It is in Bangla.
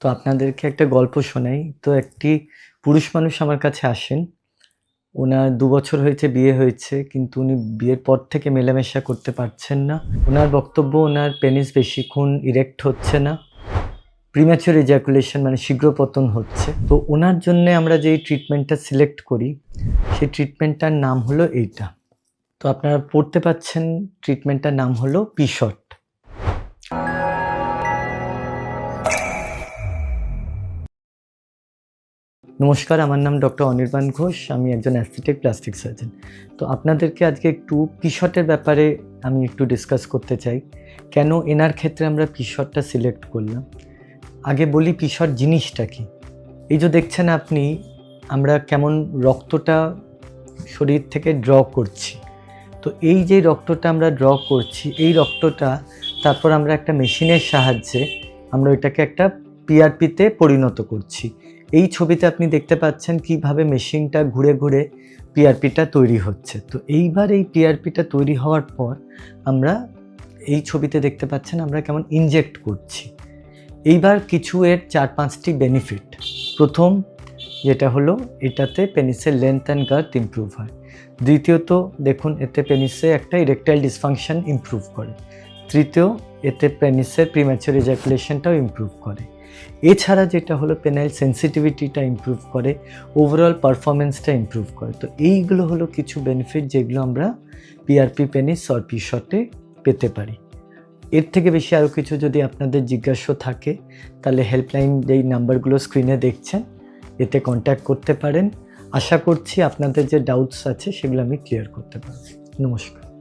তো আপনাদেরকে একটা গল্প শোনাই। তো একটি পুরুষ মানুষ আমার কাছে আসেন। ওনার দু বছর হয়েছে, বিয়ে হয়েছে, কিন্তু উনি বিয়ের পর থেকে মেলামেশা করতে পারছেন না। ওনার বক্তব্য, ওনার পেনিস বেশিক্ষণ ইরেক্ট হচ্ছে না। প্রিম্যাচুর এজাকুলেশন মানে শীঘ্র পতন হচ্ছে। তো ওনার জন্য আমরা যেই ট্রিটমেন্টটা সিলেক্ট করি, সেই ট্রিটমেন্টটার নাম হলো এইটা। তো আপনারা পড়তে পাচ্ছেন ট্রিটমেন্টটার নাম হলো পিশট নমস্কার, আমার নাম ডক্টর অনির্বাণ ঘোষ, আমি একজন অ্যাস্থেটিক প্লাস্টিক সার্জন। তো আপনাদেরকে আজকে একটু পিশটের ব্যাপারে আমি একটু ডিসকাস করতে চাই। কেন এনার ক্ষেত্রে আমরা পিশটটা সিলেক্ট করলাম? আগে বলি পিশট জিনিসটা কি? এই যে দেখছেন আপনি, আমরা কেমন রক্তটা শরীর থেকে ড্র করছি। তো এই যে রক্তটা আমরা ড্র করছি, এই রক্তটা তারপর আমরা একটা মেশিনের সাহায্যে আমরা ওইটাকে একটা পিআরপিতে পরিণত করছি। এই ছবিতে আপনি দেখতে পাচ্ছেন কীভাবে মেশিনটা ঘুরে ঘুরে পিআরপিটা তৈরি হচ্ছে। তো এইবার এই পিআরপিটা তৈরি হওয়ার পর আমরা এই ছবিতে দেখতে পাচ্ছেন আমরা কেমন ইনজেক্ট করছি। এইবার কিছু এর চার পাঁচটি বেনিফিট প্রথম যেটা হলো, এটাতে পেনিসের লেন্থ অ্যান্ড গার্থ ইমপ্রুভ হয়। দ্বিতীয়ত দেখুন, এতে পেনিসে একটা ইরেকটাইল ডিসফাংশন ইমপ্রুভ করে। তৃতীয়, এতে পেনিসের প্রিম্যাচুর এজাকুলেশনটাও ইমপ্রুভ করে। এছাড়া যেটা হলো পেনাইল সেন্সিটিভিটিটা ইমপ্রুভ করে ওভারঅল পারফরমেন্সটা ইমপ্রুভ করে। তো এইগুলো হলো কিছু বেনিফিট যেগুলো আমরা পিআরপি পেনিস অর পি শটে পেতে পারি। এর থেকে বেশি আরও কিছু যদি আপনাদের জিজ্ঞাসা থাকে, তাহলে হেল্পলাইন যেই নাম্বারগুলো স্ক্রিনে দেখছেন, এতে কন্ট্যাক্ট করতে পারেন। আশা করছি আপনাদের যে ডাউটস আছে, সেগুলো আমি ক্লিয়ার করতে পারব। নমস্কার।